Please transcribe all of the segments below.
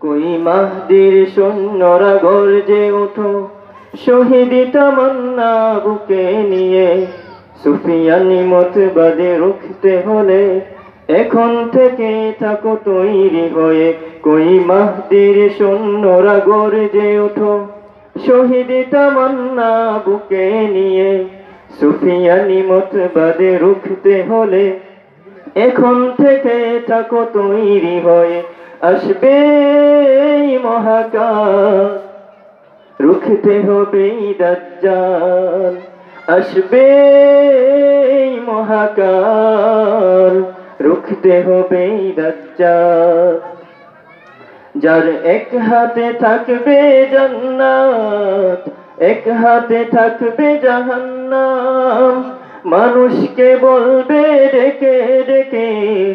কই মাহদির সৈন্যরা গর্জে ওঠো, শহীদি তামান্না বুকে নিয়ে। সুফিয়ানি মতবাদে রুখতে হলে এখন থেকে থাকো তৈরি হয়ে। কই মাহদির সৈন্যরা গর্জে ওঠো, শহীদি তামান্না বুকে নিয়ে। সুফিয়ানি মতবাদে রুখতে হলে এখন থেকে থাকো তৈরি হয়ে। আসবে এই মহাকাশ রুখতে হবে দাজ্জাল। আসবে মহাকাল। রুখতে হবে দাজ্জাল। যার এক হাতে থাকবে জান্নাত, এক হাতে থাকবে জাহান্নাম। মানুষকে বলবে, ডেকে ডেকে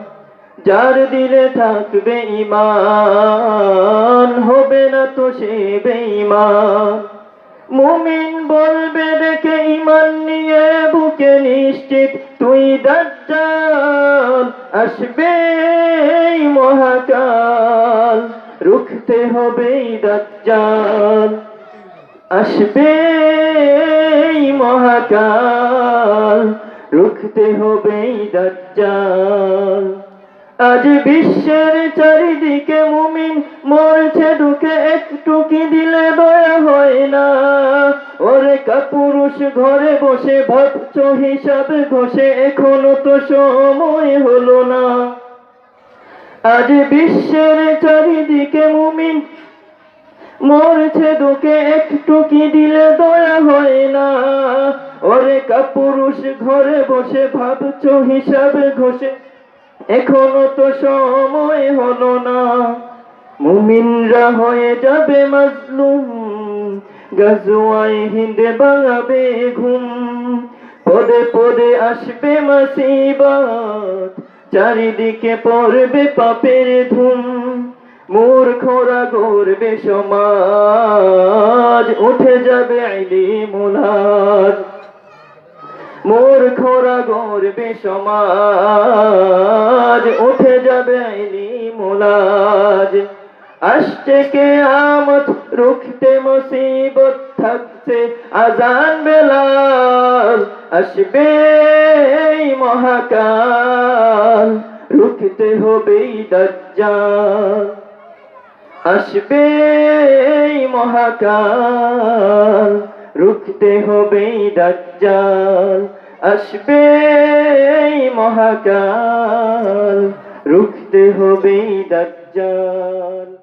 যার দিলে থাকবে ইমান হবে না তো সে বেঈমান। মুমিন বলবে, দেখে ইমান নিয়ে বুকে নিশ্চিত, তুই দাজ্জাল, আসবে মহাকাল। রুখতে হবে দাজ্জাল, আসবে মহাকাল। রুখতে হবে দাজ্জাল। আজ বিশ্বের চারিদিকে মুমিন মরছে, দুঃখে একটু কি দিলে দয়া হয় না। ওরে কাপুরুষ, ঘরে বসে ভাবছ, হিসাব ঘষে, এখনও তো সময় হলো না। আজ বিশ্বের চারিদিকে মুমিন মরছে দুকে একটু কি দিলে দয়া হয় না। ওরে কাপুরুষ, ঘরে বসে ভাবছ, হিসাব ঘষে এখনও তো সময় হলো না। মুমিনরা হয়ে যাবে মাজলুম। গাজুয়াই হিন্দে বাঙাবে ঘুম। পদে পদে আসবে মাসিবাত। চারিদিকে পড়বে পাপের ধুম। মূর্খরা গড়বে সমাজ। উঠে যাবে আইলি মুলাদ মূর্খরা গড়বে সমাজ উঠে যাবে আইলি মুলাজ। আসছে কে আমত রুখতে মুসিবত থাকছে, আজান বেলাল, আসবে মহাকাল, রুখতে হবে দাজ্জাল। আসবে মহাকাল। রুখতে হবে দাজ্জাল আসবে মহাকাল। রুখতে হবে দাজ্জাল।